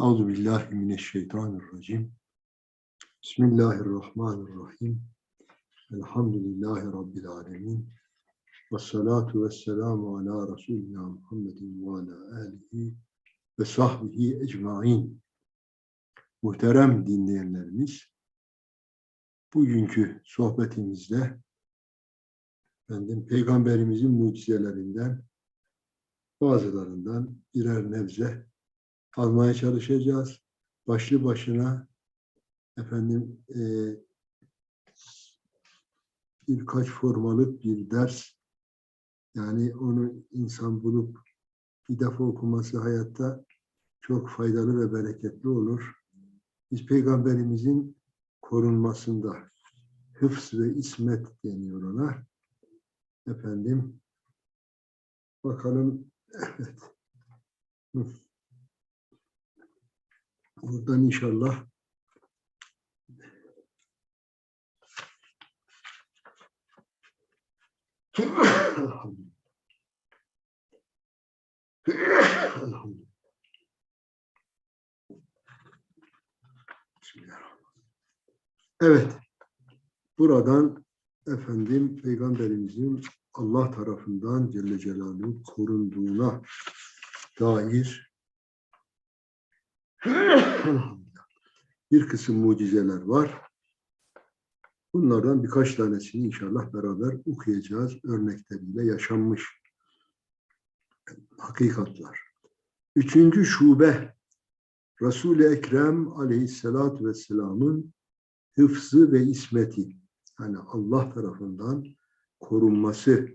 Euzu billahi mineşşeytanirracim. Bismillahirrahmanirrahim. Elhamdülillahi rabbil alamin. Ve salatu ve selamu ala Resulina Muhammedin ve ala alihi ve sahbihi ecmain. Muhterem dinleyenlerimiz, bugünkü sohbetimizde efendim, Peygamberimizin mucizelerinden bazılarından birer nebze almaya çalışacağız. Başlı başına efendim e, birkaç formalık bir ders yani onu insan bulup bir defa okuması hayatta çok faydalı ve bereketli olur. Biz Peygamberimizin korunmasında hıfz ve ismet deniyor ona. Efendim bakalım evet. Hı. Buradan inşallah. Evet. Buradan efendim Peygamberimizin Allah tarafından Celle Celaluhu korunduğuna dair bir kısım mucizeler var. Bunlardan birkaç tanesini inşallah beraber okuyacağız. Örnekleriyle yaşanmış hakikatlar. Üçüncü şube Resul-i Ekrem aleyhissalatü vesselamın hıfzı ve ismeti yani Allah tarafından korunması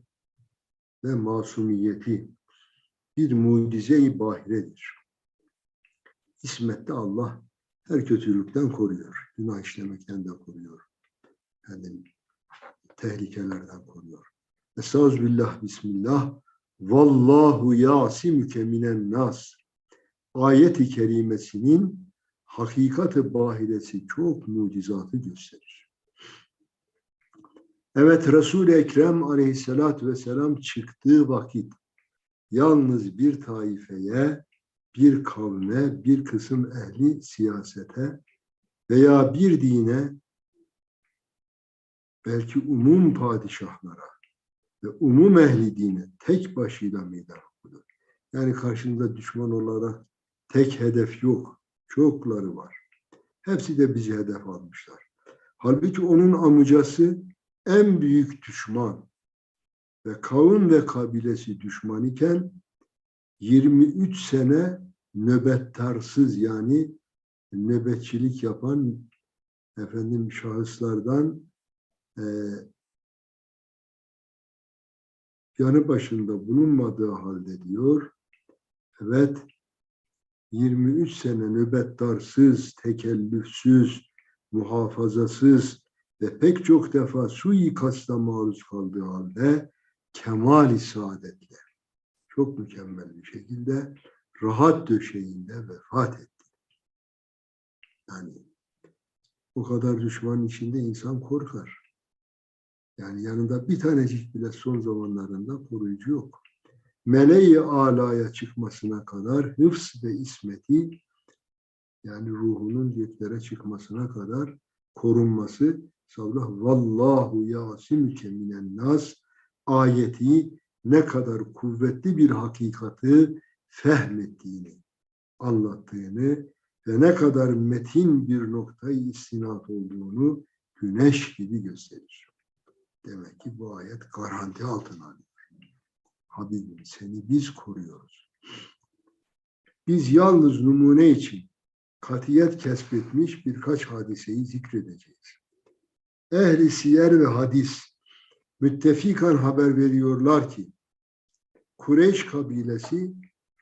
ve masumiyeti bir mucize-i bahiredir. İsmette Allah her kötülükten koruyor. Günah işlemekten de koruyor. Yani tehlikelerden koruyor. Estağfirullah, Bismillah. Vallahu yasimüke minen nas. Ayet-i kerimesinin hakikati bahiresi çok mucizatı gösterir. Evet Resul-i Ekrem aleyhissalatü vesselam çıktığı vakit yalnız bir taifeye, bir kavme, bir kısım ehli siyasete veya bir dine belki umum padişahlara ve umum ehli dine tek başıyla meydan okudu. Yani karşında düşman olarak tek hedef yok. Çokları var. Hepsi de bizi hedef almışlar. Halbuki onun amcası en büyük düşman ve kavim ve kabilesi düşman iken 23 sene nöbettarsız yani nöbetçilik yapan efendim şahıslardan e, yanı başında bulunmadığı halde diyor evet 23 sene nöbettarsız, tekellüfsüz, muhafazasız ve pek çok defa suikasta maruz kaldığı halde kemal-i saadetle çok mükemmel bir şekilde rahat döşeğinde vefat etti. Yani o kadar düşmanın içinde insan korkar. Yani yanında bir tanecik bile son zamanlarında koruyucu yok. Meleği alaya çıkmasına kadar hıfz ve ismeti yani ruhunun göklere çıkmasına kadar korunması sabah vallahu yasimüke minen nas ayeti ne kadar kuvvetli bir hakikati fehmettiğini anlattığını ve ne kadar metin bir noktayı istinat olduğunu güneş gibi gösterir. Demek ki bu ayet garanti altına alıyor. Habibim seni biz koruyoruz. Biz yalnız numune için katiyet kesbetmiş birkaç hadiseyi zikredeceğiz. Ehli siyer ve hadis müttefikan haber veriyorlar ki Kureyş kabilesi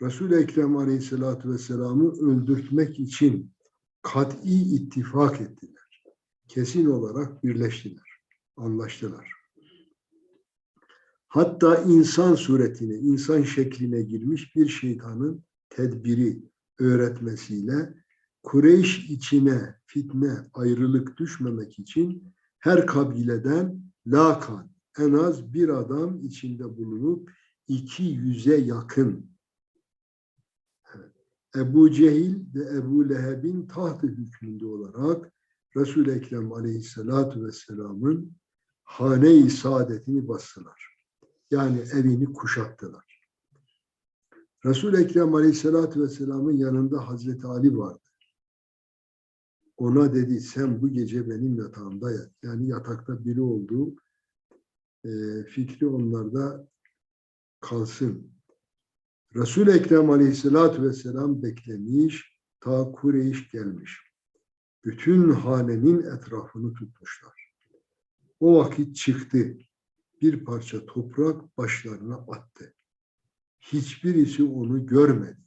Resul-i Ekrem Aleyhisselatü Vesselam'ı öldürtmek için kat'i ittifak ettiler. Kesin olarak birleştiler, anlaştılar. Hatta insan suretine, insan şekline girmiş bir şeytanın tedbiri öğretmesiyle Kureyş içine fitne, ayrılık düşmemek için her kabileden lakan en az bir adam içinde bulunup iki yüze yakın evet, Ebu Cehil ve Ebu Leheb'in tahtı hükmünde olarak Resul-i Ekrem aleyhissalatu vesselamın hane-i saadetini bastılar. Yani evini kuşattılar. Resul-i Ekrem aleyhissalatu vesselamın yanında Hazreti Ali vardı. Ona dedi sen bu gece benim yatağımda yat. Yani yatakta biri olduğu e, fikri onlarda kalsın. Resul-i Ekrem aleyhissalatu vesselam beklemiş, ta Kureyş gelmiş. Bütün hanenin etrafını tutmuşlar. O vakit çıktı. Bir parça toprak başlarına attı. Hiçbirisi onu görmedi.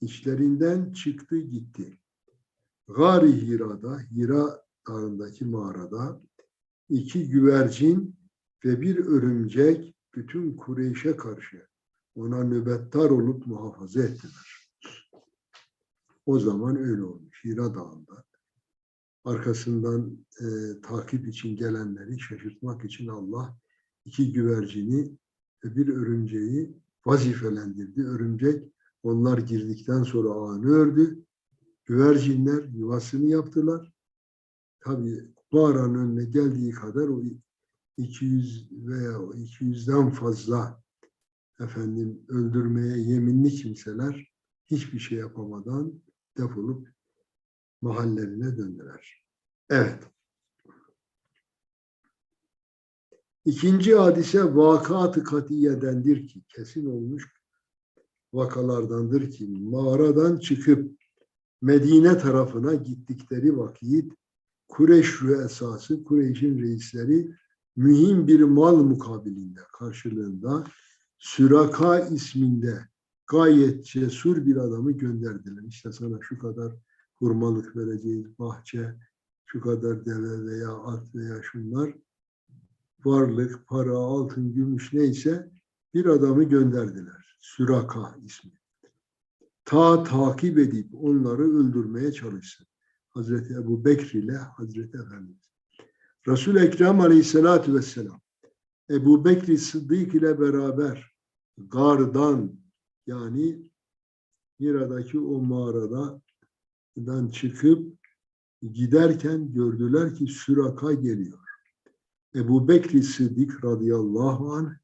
İçlerinden çıktı gitti. Gari Hira'da, Hira dağındaki mağarada iki güvercin ve bir örümcek bütün Kureyş'e karşı ona nöbettar olup muhafaza ettiler. O zaman öyle olmuş. Hira Dağı'nda arkasından e, takip için gelenleri şaşırtmak için Allah iki güvercini ve bir örümceği vazifelendirdi. Örümcek onlar girdikten sonra ağını ördü. Güvercinler yuvasını yaptılar. Tabii mağaranın önüne geldiği kadar o 200 veya 200'den fazla efendim öldürmeye yeminli kimseler hiçbir şey yapamadan defolup mahallerine döndüler. Evet. İkinci hadise vakat-ı katiyedendir ki kesin olmuş vakalardandır ki mağaradan çıkıp Medine tarafına gittikleri vakit Kureyş esası, Kureyş'in reisleri mühim bir mal mukabilinde, karşılığında Süraka isminde gayet cesur bir adamı gönderdiler. İşte sana şu kadar hurmalık vereceğiz, bahçe, şu kadar deve veya at veya şunlar, varlık, para, altın, gümüş neyse bir adamı gönderdiler. Süraka ismi. Ta takip edip onları öldürmeye çalışsın. Hazreti Ebu Bekr ile Hazreti Efendimiz. Resul-i Ekrem Aleyhisselatü Vesselam Ebu Bekr Sıddık ile beraber gardan yani Hira'daki o mağaradan çıkıp giderken gördüler ki Süraka geliyor. Ebu Bekr Sıddık radıyallahu anh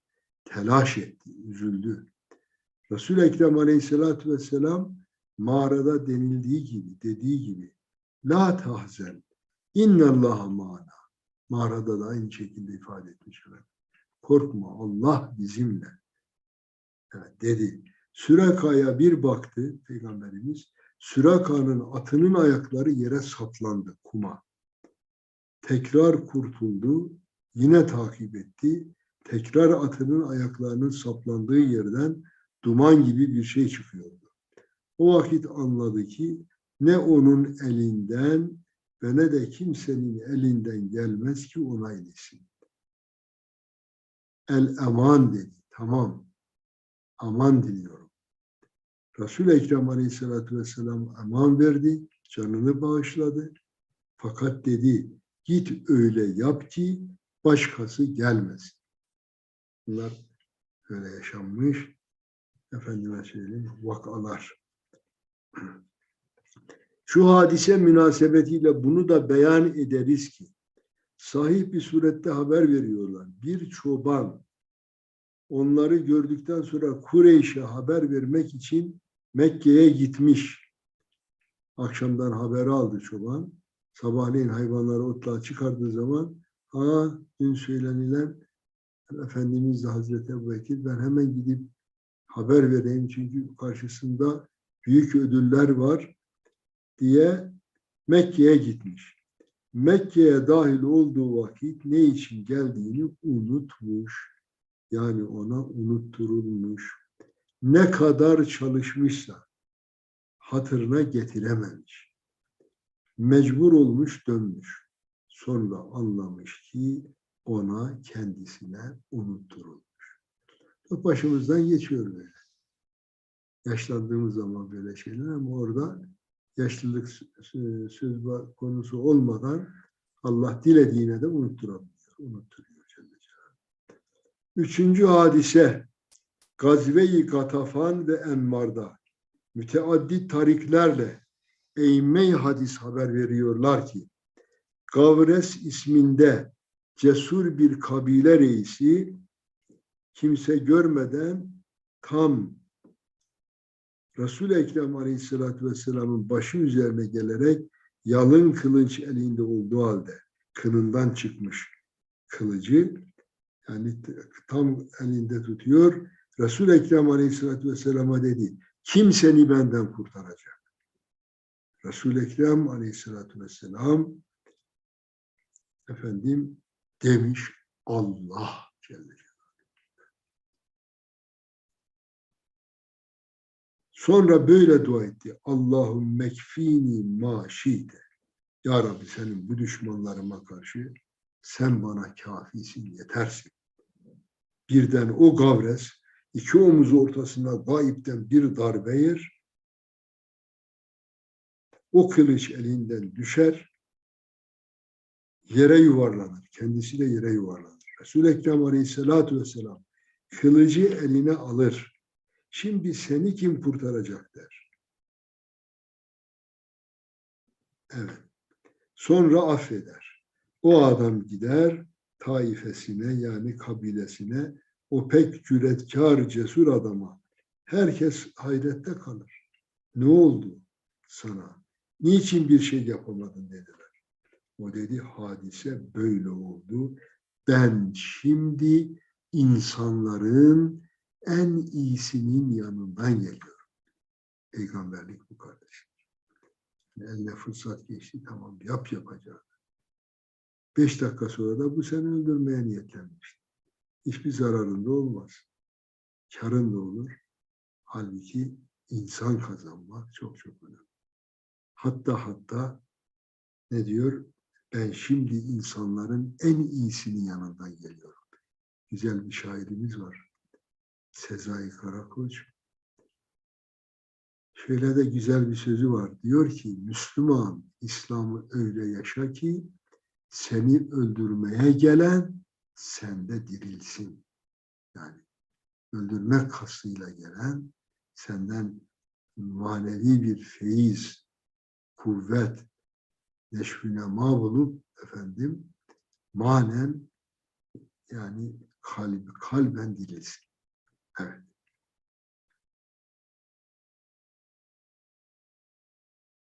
telaş etti, üzüldü. Resul-i Ekrem aleyhissalatü vesselam mağarada denildiği gibi, dediği gibi La tahzen innallaha ma'ana mağarada da aynı şekilde ifade etmiş. efendim. Korkma Allah bizimle evet, dedi. Süreka'ya bir baktı Peygamberimiz. Süreka'nın atının ayakları yere saplandı kuma. Tekrar kurtuldu. Yine takip etti. Tekrar atının ayaklarının saplandığı yerden duman gibi bir şey çıkıyordu. O vakit anladı ki ne onun elinden ve ne de kimsenin elinden gelmez ki ona ilesin. El eman dedi. Tamam. Aman diliyorum. Resul-i Ekrem Aleyhisselatü Vesselam aman verdi. Canını bağışladı. Fakat dedi git öyle yap ki başkası gelmesin. Bunlar öyle yaşanmış. Efendime söyleyeyim vakalar. Şu hadise münasebetiyle bunu da beyan ederiz ki sahih bir surette haber veriyorlar. Bir çoban onları gördükten sonra Kureyş'e haber vermek için Mekke'ye gitmiş. Akşamdan haberi aldı çoban. Sabahleyin hayvanları otluğa çıkardığı zaman ha dün söylenilen Efendimiz de Hazreti Ebu Bekir ben hemen gidip haber vereyim çünkü karşısında büyük ödüller var diye Mekke'ye gitmiş. Mekke'ye dahil olduğu vakit ne için geldiğini unutmuş. Yani ona unutturulmuş. Ne kadar çalışmışsa hatırına getirememiş. Mecbur olmuş dönmüş. Sonra anlamış ki ona kendisine unutturulmuş. Bu başımızdan geçiyor böyle. Yaşlandığımız zaman böyle şeyler ama orada yaşlılık söz konusu olmadan Allah dilediğine de unutturabiliyor. Unutturuyor. Üçüncü hadise Gazve-i Gatafan ve Emmar'da müteaddit tariklerle eğme hadis haber veriyorlar ki Gavres isminde cesur bir kabile reisi kimse görmeden tam Resul-i Ekrem Aleyhisselatü Vesselam'ın başı üzerine gelerek yalın kılıç elinde olduğu halde kınından çıkmış kılıcı yani tam elinde tutuyor. Resul-i Ekrem Aleyhisselatü Vesselam'a dedi kim seni benden kurtaracak? Resul-i Ekrem Aleyhisselatü Vesselam efendim demiş Allah Celle Sonra böyle dua etti. Allahum mekfini ma şi'te. Ya Rabbi senin bu düşmanlarıma karşı sen bana kafisin, yetersin. Birden o gavres iki omuzu ortasına gayipten bir darbe yer. O kılıç elinden düşer. Yere yuvarlanır. Kendisi de yere yuvarlanır. Resul-i Ekrem Aleyhisselatü Vesselam kılıcı eline alır. Şimdi seni kim kurtaracak der. Evet. Sonra affeder. O adam gider taifesine yani kabilesine o pek cüretkar, cesur adama herkes hayrette kalır. Ne oldu sana? Niçin bir şey yapamadın dediler. O dedi hadise böyle oldu. Ben şimdi insanların en iyisinin yanından geliyorum. Peygamberlik bu kardeşim. Eline fırsat geçti tamam yap yapacak. Beş dakika sonra da bu seni öldürmeye niyetlenmişti. Hiçbir zararında olmaz. Karın da olur. Halbuki insan kazanmak çok çok önemli. Hatta hatta ne diyor? Ben şimdi insanların en iyisinin yanından geliyorum. Güzel bir şairimiz var. Sezai Karakoç. Şöyle de güzel bir sözü var. Diyor ki Müslüman İslam'ı öyle yaşa ki seni öldürmeye gelen sende dirilsin. Yani öldürmek kastıyla gelen senden manevi bir feyiz, kuvvet, neşvünema bulup efendim manen yani kalbi, kalben dirilsin. Evet.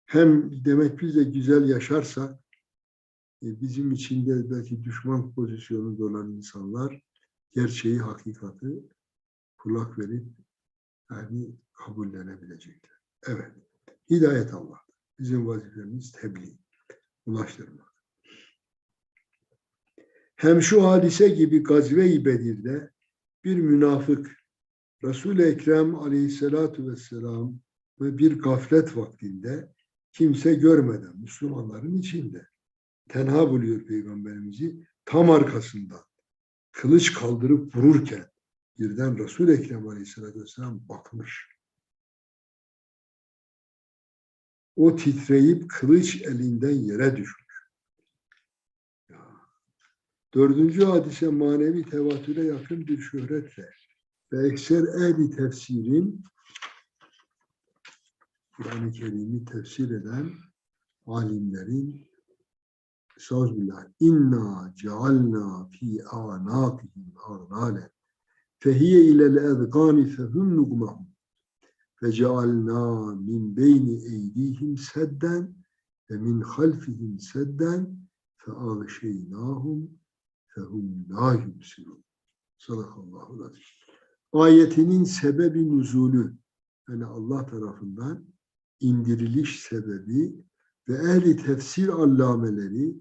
Hem demek biz de güzel yaşarsak e, bizim içinde belki düşman pozisyonunda olan insanlar gerçeği, hakikati kulak verip yani kabullenebilecekler. Evet. Hidayet Allah. Bizim vazifemiz tebliğ, ulaştırmak. Hem şu hadise gibi Gazve-i Bedir'de bir münafık Resul-i Ekrem aleyhissalatu vesselam ve bir gaflet vaktinde kimse görmeden Müslümanların içinde tenha buluyor peygamberimizi tam arkasından kılıç kaldırıp vururken birden Resul-i Ekrem aleyhissalatü vesselam bakmış. O titreyip kılıç elinden yere düşmüş. Dördüncü hadise manevi tevatüre yakın bir şöhretle ve ekser ehli tefsirin Kur'an-ı Kerim'i tefsir eden alimlerin Estağfirullah. İnna cealna fi anatihim arnale fehiye ilel ezgani fehum nugmahum min beyni eydihim sedden ve min halfihim sedden feağşeynahum fehum la yubsirun. Sadakallahu aleyhi. Ayetinin sebebi nüzulü yani Allah tarafından indiriliş sebebi ve ehli tefsir allameleri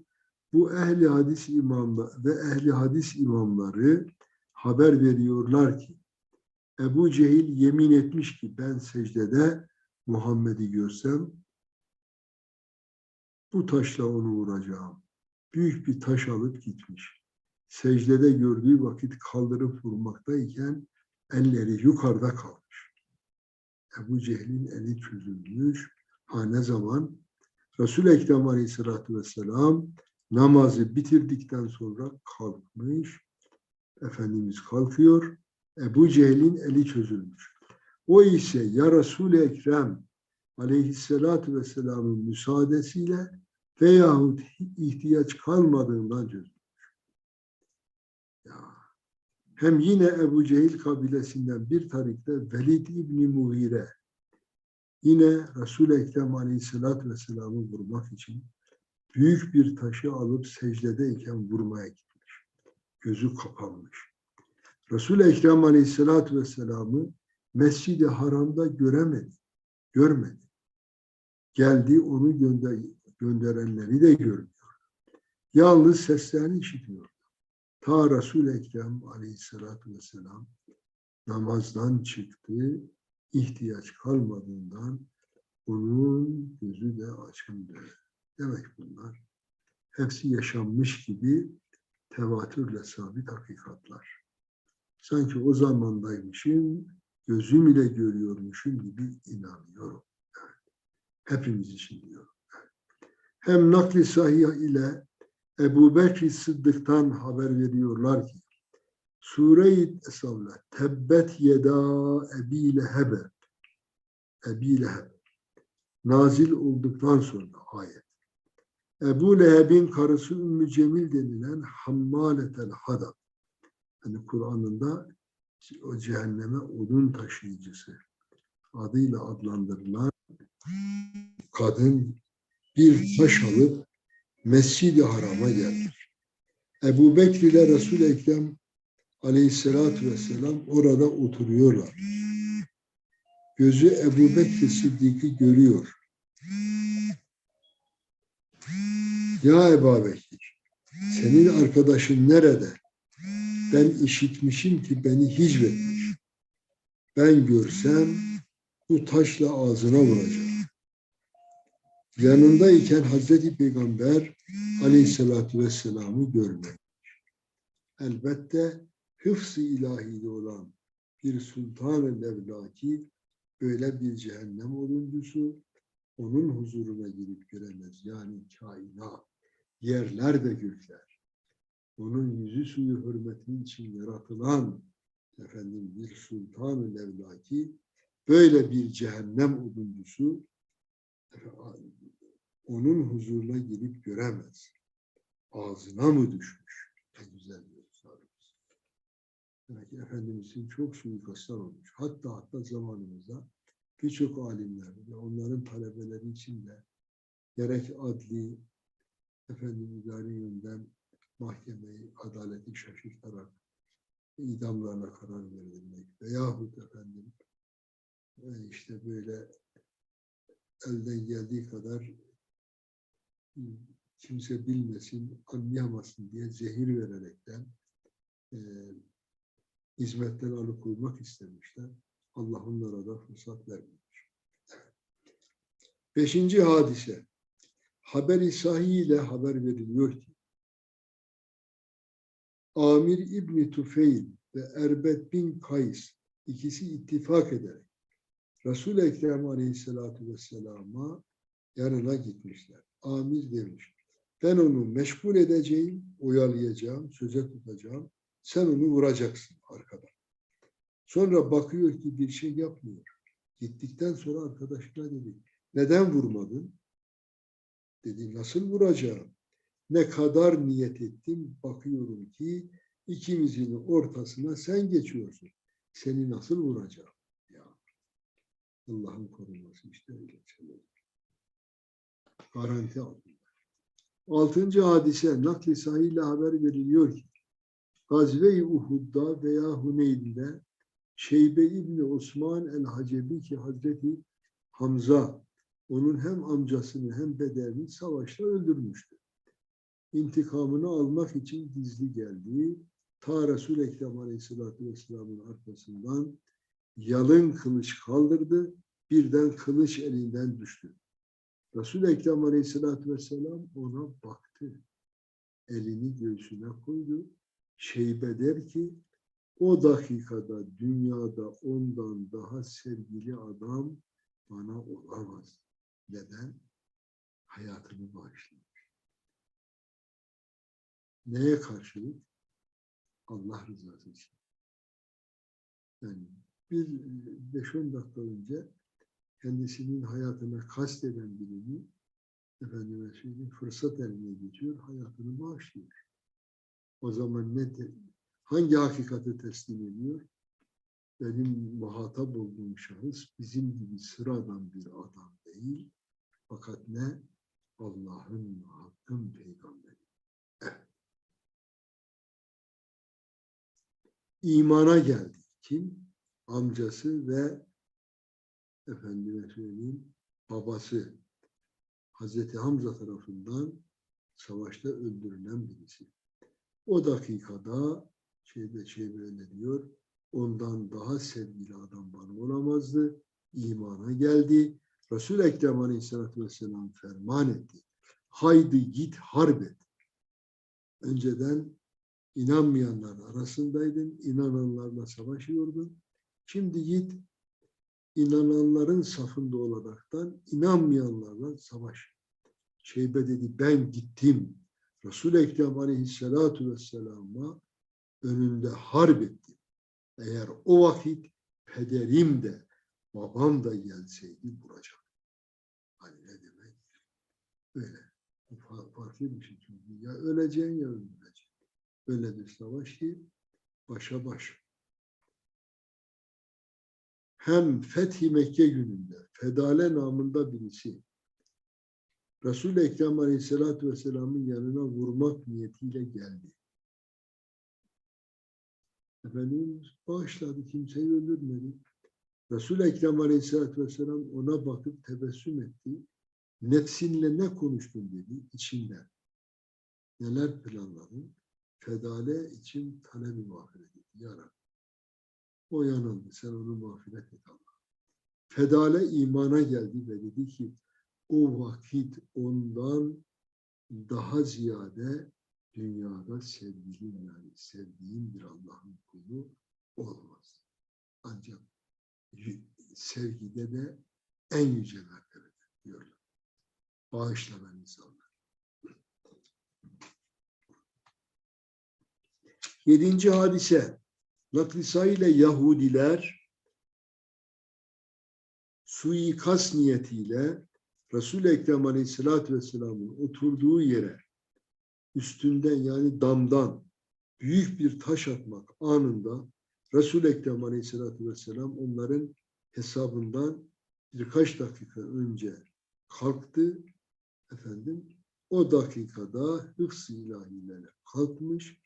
bu ehli hadis imamlar ve ehli hadis imamları haber veriyorlar ki Ebu Cehil yemin etmiş ki ben secdede Muhammed'i görsem bu taşla onu vuracağım. Büyük bir taş alıp gitmiş. Secdede gördüğü vakit kaldırıp vurmaktayken elleri yukarıda kalmış. Ebu Cehil'in eli çözülmüş. Ha ne zaman? Resul-i Ekrem Aleyhisselatü Vesselam namazı bitirdikten sonra kalkmış. Efendimiz kalkıyor. Ebu Cehil'in eli çözülmüş. O ise ya Resul-i Ekrem aleyhissalatü vesselamın müsaadesiyle veyahut ihtiyaç kalmadığından çözülmüş. Ya. Hem yine Ebu Cehil kabilesinden bir tarikte Velid İbni Muhire yine Resul-i Ekrem aleyhissalatü vesselam'ı vurmak için büyük bir taşı alıp secdedeyken vurmaya gitmiş. Gözü kapanmış. Resul-i Ekrem aleyhissalatü vesselam'ı Mescid-i Haram'da göremedi. Görmedi. Geldi onu gönder, gönderenleri de görmüyor. Yalnız seslerini işitiyor. Ta Resul-i Ekrem aleyhissalatü vesselam namazdan çıktı, ihtiyaç kalmadığından onun gözü de açıldı. Demek bunlar hepsi yaşanmış gibi tevatürle sabit hakikatlar. Sanki o zamandaymışım, gözüm ile görüyormuşum gibi inanıyorum. Evet. Hepimiz için diyorum. Evet. Hem nakli sahih ile Ebu Bekir Sıddık'tan haber veriyorlar ki Sure-i Esavla Tebbet yeda Ebi Lehebe Ebi Leheb nazil olduktan sonra ayet. Ebu Leheb'in karısı Ümmü Cemil denilen Hammaletel Hadab. Yani Kur'an'ında o cehenneme odun taşıyıcısı adıyla adlandırılan kadın bir taş alıp Mescid-i Haram'a gelmiş. Ebu Bekir ile Resul-i Ekrem aleyhissalatü vesselam orada oturuyorlar. Gözü Ebu Bekir Sıddık'ı görüyor. Ya Ebu Bekir, senin arkadaşın nerede? Ben işitmişim ki beni hicvetmiş. Ben görsem bu taşla ağzına vuracağım. Yanındayken Hazreti Peygamber aleyhissalatü vesselam'ı görmemiş. Elbette hıfz-ı ilahide olan bir sultan-ı levlaki böyle bir cehennem oluncusu onun huzuruna girip göremez. Yani kainat, yerler de gökler. Onun yüzü suyu hürmeti için yaratılan efendim bir sultan-ı levlaki böyle bir cehennem oduncusu onun huzuruna girip göremez. Ağzına mı düşmüş? Ne güzel bir sorumuz. Demek ki Efendimizin çok suikastlar olmuş. Hatta hatta zamanımızda birçok alimler ve onların talebeleri için de gerek adli, efendim idari yönden mahkemeyi, adaleti şaşırtarak idamlarına karar verilmek veyahut efendim e, işte böyle elden geldiği kadar kimse bilmesin, anlayamasın diye zehir vererekten e, hizmetten alıkoymak istemişler. Allah onlara da fırsat vermemiş. Beşinci hadise. Haberi sahih ile haber veriliyor ki Amir İbni Tufeyl ve Erbet bin Kays ikisi ittifak ederek Resul-i Ekrem Aleyhisselatü Vesselam'a yanına gitmişler. Amir demiş. Ben onu meşgul edeceğim, oyalayacağım, söze tutacağım. Sen onu vuracaksın arkadan. Sonra bakıyor ki bir şey yapmıyor. Gittikten sonra arkadaşına dedi. Neden vurmadın? Dedi nasıl vuracağım? Ne kadar niyet ettim bakıyorum ki ikimizin ortasına sen geçiyorsun. Seni nasıl vuracağım? Ya Allah'ın koruması işte öyle şeyler. Garanti altında. Altıncı hadise nakli sahile haber veriliyor ki Gazve-i Uhud'da veya Huneyn'de Şeybe İbni Osman el-Hacebi ki Hazreti Hamza onun hem amcasını hem bedelini savaşta öldürmüştü. İntikamını almak için gizli geldi. Ta Resul-i Ekrem Aleyhisselatü Vesselam'ın arkasından yalın kılıç kaldırdı. Birden kılıç elinden düştü. Resul-i Ekrem Aleyhisselatü Vesselam ona baktı. Elini göğsüne koydu. Şeybe der ki o dakikada dünyada ondan daha sevgili adam bana olamaz. Neden? Hayatını bağışlamış. Neye karşılık? Allah rızası için. Yani bir 5-10 dakika önce kendisinin hayatına kasteden birini efendime söyleyeyim fırsat eline geçiyor, hayatını bağışlıyor. O zaman ne hangi hakikati teslim ediyor? Benim muhatap olduğum şahıs bizim gibi sıradan bir adam değil. Fakat ne? Allah'ın hakkın peygamberi. Evet. İmana geldi. Kim? Amcası ve efendime söyleyeyim babası Hazreti Hamza tarafından savaşta öldürülen birisi. O dakikada şeyde şey böyle diyor, ondan daha sevgili adam bana olamazdı. İmana geldi. Resul-i Ekrem Aleyhisselatü Vesselam ferman etti. Haydi git harp et. Önceden inanmayanlar arasındaydın, inananlarla savaşıyordun. Şimdi git inananların safında olaraktan inanmayanlarla savaş. Şeybe dedi ben gittim. Resul-i Ekrem Aleyhisselatü Vesselam'a önünde harp ettim. Eğer o vakit pederim de babam da gelseydi vuracak. Hani ne demek? Öyle. Farklı bir şey çünkü. Ya öleceksin ya öleceksin. Öyle bir savaş ki başa baş. Hem Fethi Mekke gününde Fedale namında birisi Resul-i Ekrem Aleyhisselatü Vesselam'ın yanına vurmak niyetiyle geldi. Efendimiz bağışladı, kimseyi öldürmedi. Resul-i Ekrem Aleyhisselatü Vesselam ona bakıp tebessüm etti. Nefsinle ne konuştun dedi içinden. Neler planladın? Fedale için talebi mağfiret etti. Ya. O yanıldı. Sen onu mağfiret et Allah. Fedale imana geldi ve dedi ki o vakit ondan daha ziyade dünyada sevdiğim yani sevdiğim bir Allah'ın kulu olmaz. Ancak sevgide de en yüce mertebede diyorlar. Bağışlanan insanlar. Yedinci hadise. Naklisa ile Yahudiler suikast niyetiyle Resul-i Ekrem Aleyhisselatü Vesselam'ın oturduğu yere üstünden yani damdan büyük bir taş atmak anında Resul-i Ekrem Aleyhisselatü Vesselam onların hesabından birkaç dakika önce kalktı. Efendim o dakikada hıfz ilahilerle kalkmış.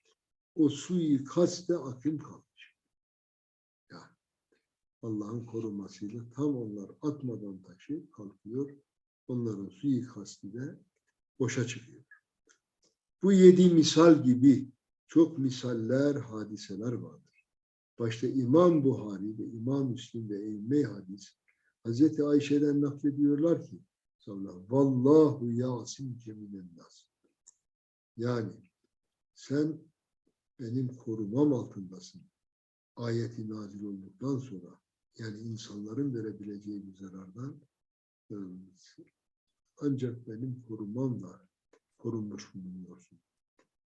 O suikast de akım kalmış. Allah'ın korumasıyla tam onlar atmadan taşı kalkıyor. Onların suikasti de boşa çıkıyor. Bu yedi misal gibi çok misaller, hadiseler vardır. Başta İmam Buhari ve İmam Müslim ve Eyyme hadis Hazreti Ayşe'den naklediyorlar ki sallallahu vallahu yasin minen nas. Yani sen benim korumam altındasın. Ayeti nazil olduktan sonra yani insanların verebileceği bir zarardan e, ancak benim korumamla korunmuş bulunuyorsun.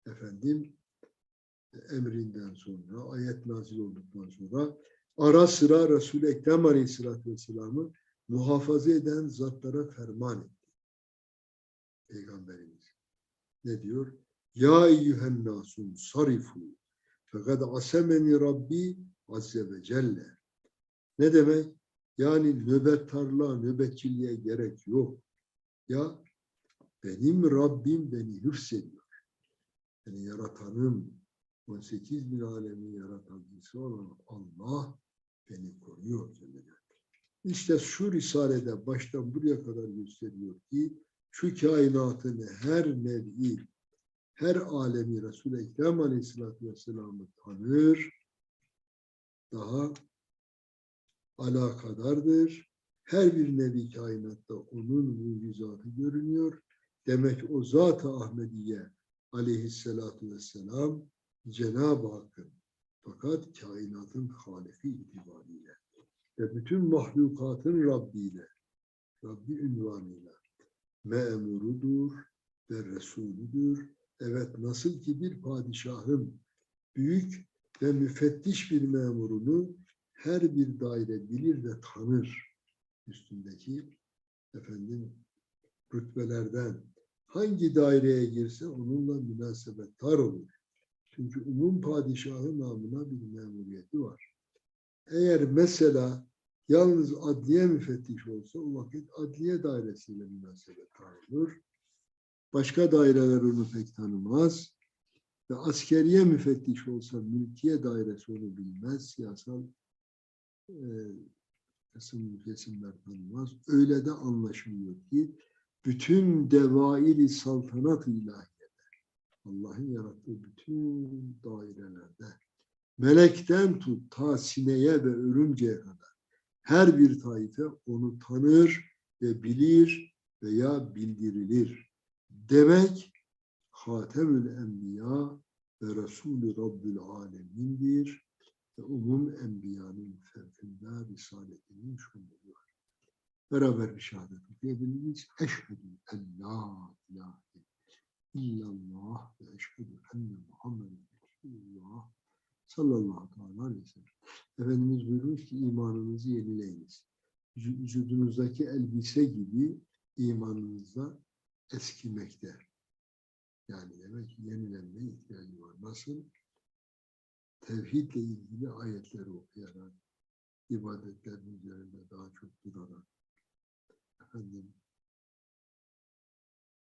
Efendim emrinden sonra, ayet nazil olduktan sonra ara sıra Resul-i Ekrem Aleyhisselatü Vesselam'ı muhafaza eden zatlara ferman etti. Peygamberimiz. Ne diyor? Ya eyyühen nasun sarifu fekad asemeni Rabbi azze ve celle. Ne demek? Yani nöbettarlığa, nöbetçiliğe gerek yok. Ya benim Rabbim beni hıfzediyor. Yani yaratanım, 18 bin alemin yaratıcısı olan Allah beni koruyor. İşte şu risalede baştan buraya kadar gösteriyor ki şu kainatın her nevi, her alemi Resul-i Ekrem Aleyhisselatü Vesselam'ı tanır, daha alakadardır. Her bir nevi kainatta onun mucizatı görünüyor. Demek o Zat-ı Ahmediye aleyhissalatu vesselam Cenab-ı Hakk'ın fakat kainatın haliki itibariyle ve bütün mahlukatın Rabbiyle, Rabbi ünvanıyla memurudur ve Resulüdür. Evet nasıl ki bir padişahın büyük ve müfettiş bir memurunu her bir daire bilir ve tanır üstündeki efendim rütbelerden hangi daireye girse onunla münasebettar olur. Çünkü umum padişahı namına bir memuriyeti var. Eğer mesela yalnız adliye müfettiş olsa o vakit adliye dairesiyle münasebettar olur. Başka daireler onu pek tanımaz. Ve askeriye müfettiş olsa mülkiye dairesi onu bilmez. Siyasal e, kısım kesimler tanımaz. Öyle de anlaşılıyor ki bütün devairi saltanat ilahiyede Allah'ın yarattığı bütün dairelerde melekten tut ta sineye ve örümceye kadar her bir taife onu tanır ve bilir veya bildirilir. Demek Hatemül Enbiya ve Resulü Rabbül Alemin'dir ve umum enbiyanın fevkinde risaletinin şumulu var. Beraber bir şehadet okuyabiliriz. Eşhedü en la ilahe illallah ve eşhedü enne Muhammeden Resulullah sallallahu aleyhi ve sellem. Efendimiz buyurmuş ki imanınızı yenileyiniz. Vücu- Vücudunuzdaki elbise gibi imanınızda eskimekte. Yani demek yenilenmeye ihtiyacı var. Nasıl? Tevhidle ilgili ayetleri okuyarak, ibadetlerin üzerinde daha çok durarak, efendim,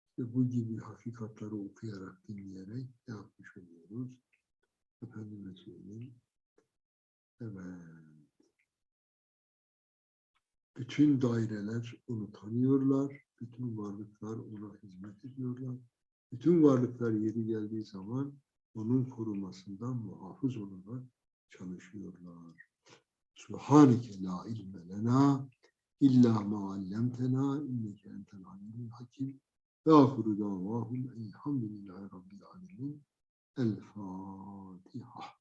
işte bu gibi hakikatları okuyarak, dinleyerek yapmış oluyoruz? Efendime söyleyeyim. Evet. Bütün daireler onu tanıyorlar. Bütün varlıklar ona hizmet ediyorlar. Bütün varlıklar yeri geldiği zaman onun korumasından muhafız olarak çalışıyorlar. Subhaneke la ilme lena illa ma allamtena inneke entel alimul hakim ve ahiru davahum elhamdülillahi rabbil alemin. El Fatiha.